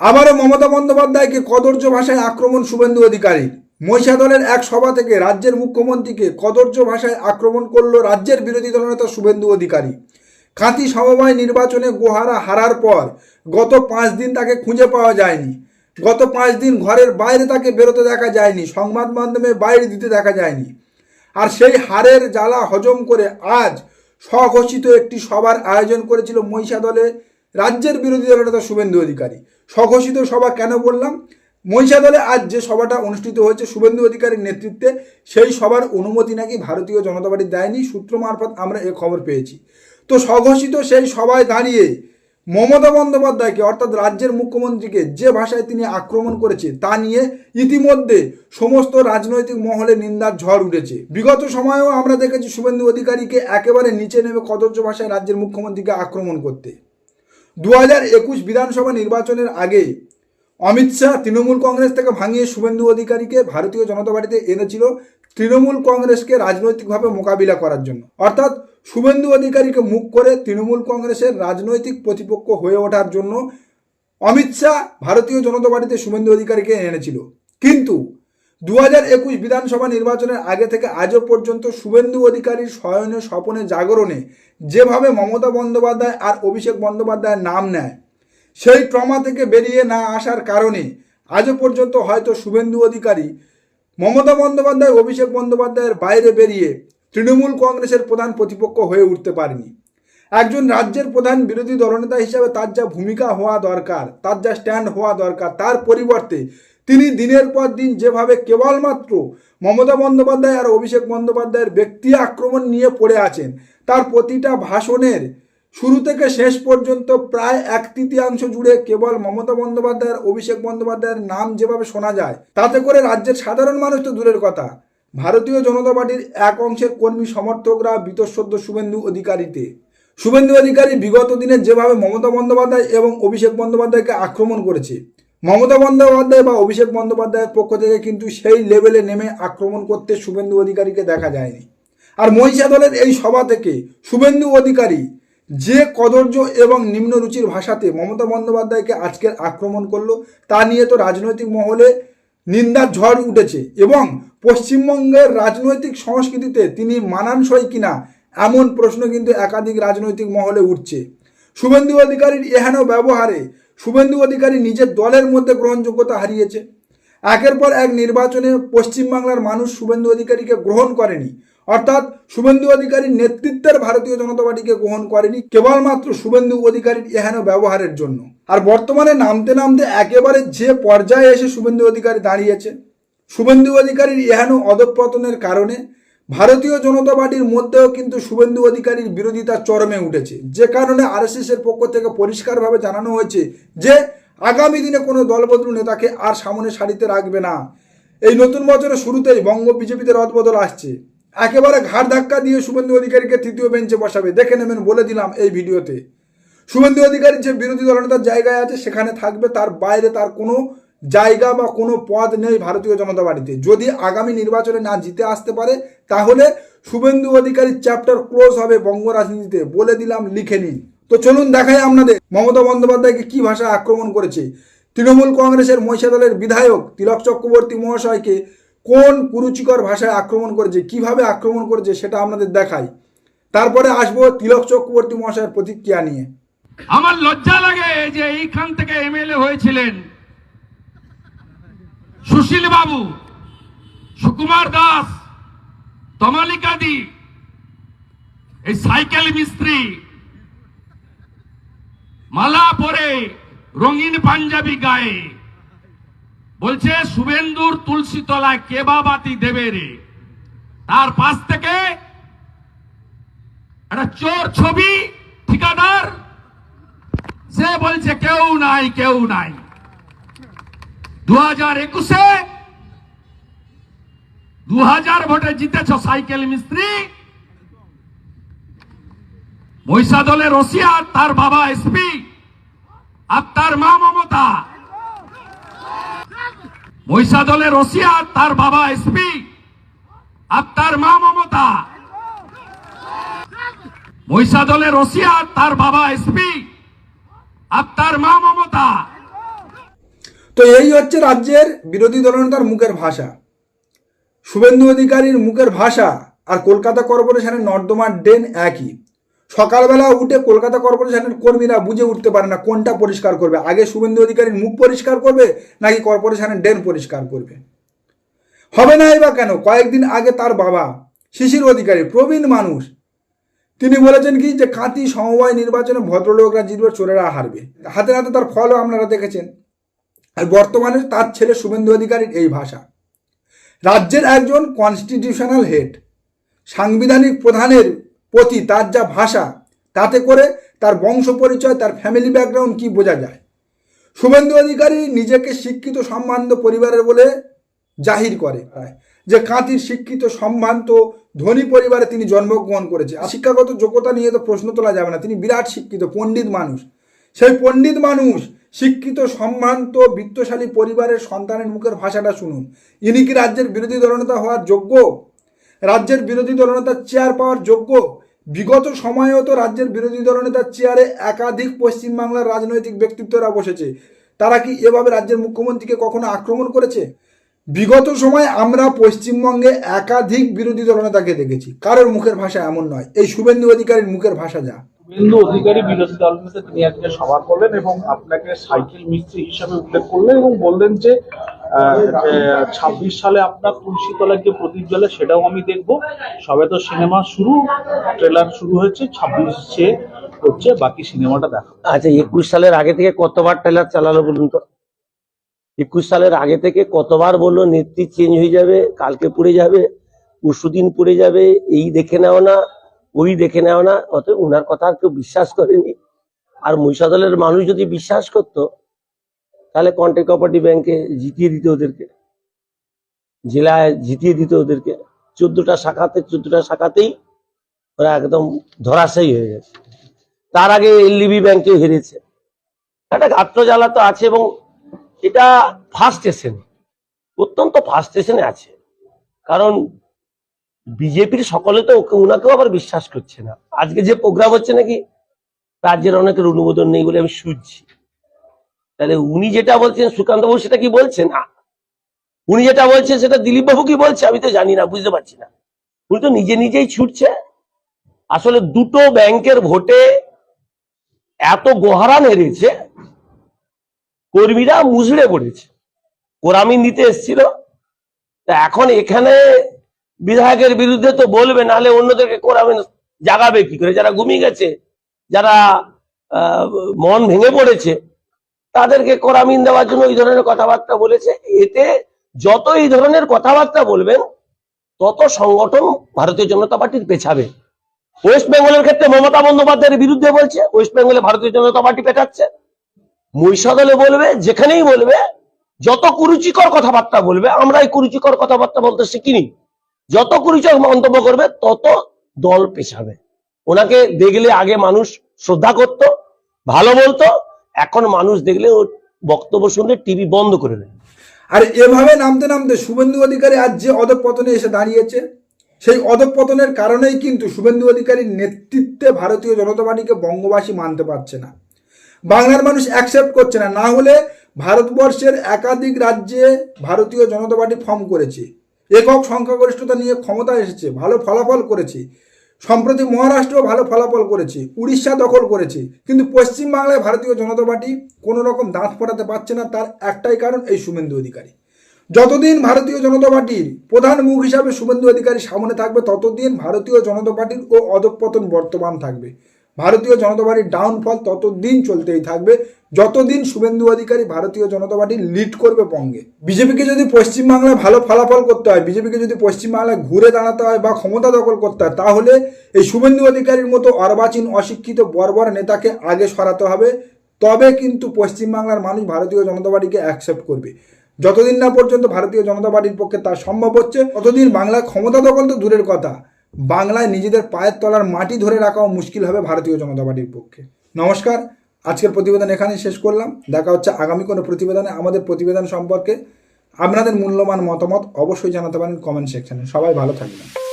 আবারও মমতা বন্দ্যোপাধ্যায়কে কদর্য ভাষায় আক্রমণ শুভেন্দু অধিকারী। মহিষা দলের এক সভা থেকে রাজ্যের মুখ্যমন্ত্রীকে কদর্য ভাষায় আক্রমণ করল রাজ্যের বিরোধী দলনেতা শুভেন্দু অধিকারী। কাঁথি সমবায় নির্বাচনে গোহারা হারার পর গত পাঁচ দিন তাকে খুঁজে পাওয়া যায়নি। গত পাঁচ দিন ঘরের বাইরে তাকে বেরোতে দেখা যায়নি, সংবাদ মাধ্যমে বাইরে দিতে দেখা যায়নি। আর সেই হারের জ্বালা হজম করে আজ স্বঘোষিত একটি সভার আয়োজন করেছিল মহিষা দলে রাজ্যের বিরোধী দলের নেতা শুভেন্দু অধিকারী। স্বঘোষিত সভা কেন বললাম? মহিষা দলে আজ যে সভাটা অনুষ্ঠিত হয়েছে শুভেন্দু অধিকারীর নেতৃত্বে, সেই সভার অনুমতি নাকি ভারতীয় জনতা পার্টি দেয়নি সূত্র মারফত আমরা এ খবর পেয়েছি। তো স্বঘোষিত সেই সভায় দাঁড়িয়ে মমতা বন্দ্যোপাধ্যায়কে, অর্থাৎ রাজ্যের মুখ্যমন্ত্রীকে যে ভাষায় তিনি আক্রমণ করেছে, তা নিয়ে ইতিমধ্যে সমস্ত রাজনৈতিক মহলে নিন্দার ঝড় উঠেছে। বিগত সময়েও আমরা দেখেছি শুভেন্দু অধিকারীকে একেবারে নিচে নেমে কদর্য ভাষায় রাজ্যের মুখ্যমন্ত্রীকে আক্রমণ করতে। দু একুশ বিধানসভা নির্বাচনের আগে অমিত শাহ তৃণমূল কংগ্রেস থেকে ভাঙিয়ে শুভেন্দু অধিকারীকে ভারতীয় জনতা পার্টিতে এনেছিল তৃণমূল কংগ্রেসকে রাজনৈতিকভাবে মোকাবিলা করার জন্য। অর্থাৎ শুভেন্দু অধিকারীকে মুখ করে তৃণমূল কংগ্রেসের রাজনৈতিক প্রতিপক্ষ হয়ে ওঠার জন্য অমিত শাহ ভারতীয় জনতা পার্টিতে শুভেন্দু অধিকারীকে এনেছিল। কিন্তু দু একুশ বিধানসভা নির্বাচনের আগে থেকে আজও পর্যন্ত শুভেন্দু অধিকারীর শয়নে স্বপনে জাগরণে যেভাবে মমতা বন্দ্যোপাধ্যায় আর অভিষেক বন্দ্যোপাধ্যায়ের নাম নেয়, সেই ট্রমা থেকে বেরিয়ে না আসার কারণে আজও পর্যন্ত হয়তো শুভেন্দু অধিকারী, মমতা বন্দ্যোপাধ্যায়, অভিষেক বন্দ্যোপাধ্যায়ের বাইরে বেরিয়ে তৃণমূল কংগ্রেসের প্রধান প্রতিপক্ষ হয়ে উঠতে পারেনি। একজন রাজ্যের প্রধান বিরোধী দলনেতা হিসাবে তার যা ভূমিকা হওয়া দরকার, তার যা স্ট্যান্ড হওয়া দরকার, তার পরিবর্তে তিনি দিনের পর দিন যেভাবে কেবলমাত্র মমতা বন্দ্যোপাধ্যায় আর অভিষেক বন্দ্যোপাধ্যায়ের ব্যক্তি আক্রমণ নিয়ে পড়ে আছেন, তার প্রতিটা ভাষণের শুরু থেকে শেষ পর্যন্ত প্রায় এক তৃতীয়াংশ জুড়ে কেবল মমতা বন্দ্যোপাধ্যায়ের অভিষেক বন্দ্যোপাধ্যায়ের নাম যেভাবে শোনা যায়, তাতে করে রাজ্যের সাধারণ মানুষ তো দূরের কথা। ভারতীয় জনতা পার্টির এক অংশের কর্মী সমর্থকরা বিতঃসদ্য শুভেন্দু অধিকারীতে। শুভেন্দু অধিকারী বিগত দিনে যেভাবে মমতা বন্দ্যোপাধ্যায় এবং অভিষেক বন্দ্যোপাধ্যায়কে আক্রমণ করেছে মমতা বন্দ্যোপাধ্যায় বা অভিষেক বন্দ্যোপাধ্যায়ের পক্ষ থেকে কিন্তু সেই লেভেলে নেমে আক্রমণ করতে শুভেন্দু অধিকারীকে দেখা যায়নি। আর মহিষা দলের এই সভা থেকে শুভেন্দু অধিকারী যে কদর্য এবং নিম্নরুচির ভাষাতে মমতা বন্দ্যোপাধ্যায়কে আজকের আক্রমণ করল, তা নিয়ে তো রাজনৈতিক মহলে নিন্দার ঝড় উঠেছে এবং পশ্চিমবঙ্গের রাজনৈতিক সংস্কৃতিতে তিনি মানানসই কিনা এমন প্রশ্ন কিন্তু একাধিক রাজনৈতিক মহলে উঠছে। শুভেন্দু অধিকারীর এহেন ব্যবহারে শুভেন্দু অধিকারী নিজের দলের মধ্যে গ্রহণযোগ্যতা হারিয়েছে। একের পর এক নির্বাচনে পশ্চিমবাংলার মানুষ শুভেন্দু অধিকারীকে গ্রহণ করেনি। অর্থাৎ শুভেন্দু অধিকারীর নেতৃত্বের ভারতীয় জনতা পার্টিকে গ্রহণ করেনি কেবলমাত্র শুভেন্দু অধিকারীর এহেন ব্যবহারের জন্য। আর বর্তমানে নামতে নামতে একেবারে যে পর্যায়ে এসে শুভেন্দু অধিকারী দাঁড়িয়েছে, শুভেন্দু অধিকারীর এহেন অধঃপতনের কারণে ভারতীয় জনতা পার্টির মধ্যেও কিন্তু শুভেন্দু অধিকারীর বিরোধিতা চরমে উঠেছে। যে কারণে আরএসএস এর পক্ষ থেকে পরিষ্কারভাবে জানানো হয়েছে যে, আগামী দিনে কোনো দলবদলু নেতাকে আর সামনে সারিতে রাখবে না। এই নতুন বছরের শুরুতেই বঙ্গ বিজেপিতে রদবদল আসছে। একেবারে ঘাড় ধাক্কা দিয়ে শুভেন্দু অধিকারীকে তৃতীয় বেঞ্চে বসাবে। দেখে নেবেন, বলে দিলাম এই ভিডিওতে। শুভেন্দু অধিকারী যে বিরোধী দলনেতার জায়গায় আছে, সেখানে থাকবে, তার বাইরে তার কোনো জায়গা বা কোনো পদ নেই ভারতীয় জনতা পার্টিতে। যদি আগামী নির্বাচনে না জিতে আসতে পারে, তাহলে শুভেন্দু অধিকারীর চ্যাপ্টার ক্লোজ হবে বঙ্গ রাজনীতিতে। বলে দিলাম, লিখে নিন। তো চলুন দেখাই আপনাদের, মমতা বন্দ্যোপাধ্যায়কে কি ভাষায় আক্রমণ করেছে। তৃণমূল কংগ্রেসের মহিষা দলের বিধায়ক তিলক চক্রবর্তী মহাশয়কে কোন কুরুচিকর ভাষায় আক্রমণ করেছে, কীভাবে আক্রমণ করেছে সেটা আপনাদের দেখাই। তারপরে আসব তিলক চক্রবর্তী মহাশয়ের প্রতিক্রিয়া নিয়ে। আমার লজ্জা লাগে যে এইখান থেকে এমএলএ হয়েছিলেন। বাবু, সুকুমার দাস তমালিকাদি এই সাইকেল মিস্ত্রি, মালা পরে রঙিন পাঞ্জাবি গায়ে। বলছে, শুভেন্দুর তুলসী তলায় কেবা বাতি দেবে রে? তার পাশ থেকে একটা চোর ছবি, ঠিকাদার সে বলছে, কেউ নাই কেউ নাই। দু হাজার একুশে দু হাজার ভোটে জিতেছ সাইকেল মিস্ত্রি। মহিষা দলের রশিয়া তার বাবা এসপি। আর তার মা মমতা। মহিষা দলের রশিয়া তার বাবা এসপি। আর তার মা মমতা। মহিষা দলের রশিয়া তার বাবা এসপি। আর তার মা মমতা। তো এই হচ্ছে রাজ্যের বিরোধী দলনেতার মুখের ভাষা। শুভেন্দু অধিকারীর মুখের ভাষা আর কলকাতা কর্পোরেশনের নর্দমার ড্রেন একই। সকালবেলা উঠে কলকাতা কর্পোরেশনের কর্মীরা বুঝে উঠতে পারে না কোনটা পরিষ্কার করবে। আগে শুভেন্দু অধিকারীর মুখ পরিষ্কার করবে নাকি কর্পোরেশনের ড্রেন পরিষ্কার করবে? হবে না বা কেন? কয়েকদিন আগে তার বাবা, শিশির অধিকারী, প্রবীণ মানুষ, তিনি বলেছেন কি যে কাঁতি সমবায় নির্বাচনে ভদ্রলোকরা জিতবে, চোরেরা হারবে। হাতে হাতে তার ফলও আপনারা দেখেছেন। আর বর্তমানে তার ছেলে শুভেন্দু অধিকারীর এই ভাষা। রাজ্যের একজন কনস্টিটিউশনাল হেড সাংবিধানিক প্রধানের প্রতি তার যা ভাষা, তাতে করে তার বংশ পরিচয় তার ফ্যামিলি ব্যাকগ্রাউন্ড কি বোঝা যায়? শুভেন্দু অধিকারী নিজেকে শিক্ষিত সম্ভ্রান্ত পরিবারের বলে জাহির করে যে কাঁতির শিক্ষিত সম্ভ্রান্ত ধনী পরিবারে তিনি জন্মগ্রহণ করেছে। আর শিক্ষাগত যোগ্যতা নিয়ে তো প্রশ্ন তোলা যাবে না। তিনি বিরাট শিক্ষিত, পণ্ডিত মানুষ। সেই পণ্ডিত মানুষ, শিক্ষিত, সম্ভ্রান্ত, বিত্তশালী পরিবারের সন্তানের মুখের ভাষাটা শুনুন। ইনি কি রাজ্যের বিরোধী দলনেতা হওয়ার যোগ্য? রাজ্যের বিরোধী দলনেতার চেয়ার পাওয়ার যোগ্য? বিগত সময়েও তো রাজ্যের বিরোধী দলনেতার চেয়ারে একাধিক পশ্চিমবাংলার রাজনৈতিক ব্যক্তিত্বরা বসেছে তারা কি এভাবে রাজ্যের মুখ্যমন্ত্রীকে কখনো আক্রমণ করেছে? বিগত সময় আমরা পশ্চিমবঙ্গে একাধিক বিরোধী দলনেতাকে দেখেছি। কারোর মুখের ভাষা এমন নয়। এই শুভেন্দু অধিকারীর মুখের ভাষা যা। অধিকারী বিরোধী করলেন এবং আপনাকে সাইকেল মিস্ত্রি হিসাবে উল্লেখ করলেন এবং বললেন যে ছাব্বিশ সালে আপনার যে সেটাও আমি সবে তো সিনেমা শুরু, ট্রেলার শুরু হয়েছে হচ্ছে, বাকি সিনেমাটা আচ্ছা একুশ সালের আগে থেকে কতবার ট্রেলার চালালো বলুন তো? একুশ সালের আগে থেকে কতবার বলল, নেত্রী চেঞ্জ হয়ে যাবে, কালকে পড়ে যাবে, পরশুদিন পড়ে যাবে, এই দেখে নেও না। ওই দেখে নেও না, অতএব উনার কথা আর কেউ বিশ্বাস করেনি। আর মহিষাদলের মানুষ যদি বিশ্বাস করতো, তাহলে কন্ট্রাক্ট কোঅপারেটিভ ব্যাংকে জিতিয়ে দিত ওদেরকে। জেলায় জিতিয়ে দিত ওদেরকে। চোদ্দটা শাখাতে, চোদ্দটা শাখাতেই ওরা একদম ধরাশায়ী হয়ে গেছে। তার আগে এলডিবি ব্যাংকে হেরেছে। একটা গাত্র জ্বালা তো আছে এবং এটা ফার্স্ট স্টেশন অত্যন্ত ফার্স্ট স্টেশনে আছে। কারণ বিজেপির সকলে তো ওকে উনাকেও আবার বিশ্বাস করছে না। আজকে যে প্রোগ্রাম হচ্ছে নাকি, রাজ্যের অনেকের অনুমোদন নেই বলে আমি শুনছি। তাহলে উনি যেটা বলছেন সুকান্ত বাবু সেটা কি বলছেন? না উনি যেটা বলছেন সেটা দিলীপ বাবু কি বলছে? আমি তো জানি না, বুঝতে পারছি না। উনি তো নিজে নিজেই ছুটছে। আসলে দুটো ব্যাংকের ভোটে এত গোহারান হেরেছে কর্মীরা মুজড়ে পড়েছে। কোরামিন নিতে এসছিল। তা এখন এখানে বিধায়কের বিরুদ্ধে তো বলবে, নাহলে অন্যদেরকে কোরামিন জাগাবে কি করে? যারা ঘুমিয়ে গেছে, যারা মন ভেঙে পড়েছে, তাদেরকে কোরামিন দেওয়ার জন্য এই ধরনের কথাবার্তা বলেছে। এতে যত এই ধরনের কথাবার্তা বলবেন, তত সংগঠন ভারতীয় জনতা পার্টির পেছাবে। ওয়েস্ট বেঙ্গলের ক্ষেত্রে মমতা বন্দ্যোপাধ্যায়ের বিরুদ্ধে বলছে, ওয়েস্ট বেঙ্গলে ভারতীয় জনতা পার্টি পেটাচ্ছে। মহিষাদলে বলবে, যেখানেই বলবে, যত কুরুচিকর কথাবার্তা বলবে আমরা এই কুরুচিকর কথাবার্তা বলতে শিখিনি। যত কুরুচিকর মন্তব্য করবে, তত দল পেছাবে। ওনাকে দেখলে আগে মানুষ শ্রদ্ধা করত, ভালো বলতো, এখন মানুষ দেখলে ও বক্তব্য শুনলে টিভি বন্ধ করে দেয়। আর এভাবে নামতে নামতে শুভেন্দু অধিকারী আজ যে অধঃপতনে এসে দাঁড়িয়েছে, সেই অধঃপতনের কারণেই কিন্তু শুভেন্দু অধিকারীর নেতৃত্বে ভারতীয় জনতা পার্টিকে বঙ্গবাসী মানতে পারছে না। বাংলার মানুষ অ্যাকসেপ্ট করছে না না হলে ভারতবর্ষের একাধিক রাজ্যে ভারতীয় জনতা পার্টি ফর্ম করেছে। একক সংখ্যাগরিষ্ঠতা নিয়ে ক্ষমতা এসেছে, ভালো ফলাফল করেছে। সম্প্রতি মহারাষ্ট্র ভালো ফলাফল করেছে, উড়িষ্যা দখল করেছে, কিন্তু পশ্চিমবাংলায় ভারতীয় জনতা পার্টি কোনো রকম দাঁত ফোটাতে পারছে না, তার একটাই কারণ এই শুভেন্দু অধিকারী। যতদিন ভারতীয় জনতা পার্টির প্রধান মুখ হিসাবে শুভেন্দু অধিকারী সামনে থাকবে, ততদিন ভারতীয় জনতা পার্টির ও অধঃপতন বর্তমান থাকবে। ভারতীয় জনতা পার্টির ডাউনফল ততদিন চলতেই থাকবে, যতদিন শুভেন্দু অধিকারী ভারতীয় জনতা পার্টি লিড করবে বঙ্গে বিজেপিকে যদি পশ্চিমবাংলায় ভালো ফলাফল করতে হয়, বিজেপিকে যদি পশ্চিমবাংলায় ঘুরে দাঁড়াতে হয় বা ক্ষমতা দখল করতে হয়, তাহলে এই শুভেন্দু অধিকারীর মতো অর্বাচীন অশিক্ষিত বর্বর নেতাকে আগে সরাতে হবে। তবে কিন্তু পশ্চিমবাংলার মানুষ ভারতীয় জনতা পার্টিকে অ্যাকসেপ্ট করবে। যতদিন না পর্যন্ত ভারতীয় জনতা পার্টির পক্ষে তা সম্ভব হচ্ছে, ততদিন বাংলায় ক্ষমতা দখল তো দূরের কথা। বাংলায় নিজেদের পায়ের তলার মাটি ধরে রাখাও মুশকিল হবে ভারতীয় জনতা পার্টির পক্ষে। নমস্কার, আজকের প্রতিবেদন এখানেই শেষ করলাম। দেখা হচ্ছে আগামী কোনো প্রতিবেদনে আমাদের প্রতিবেদন সম্পর্কে। আপনাদের মূল্যবান মতামত অবশ্যই জানাতে পারেন কমেন্ট সেকশনে। সবাই ভালো থাকবেন।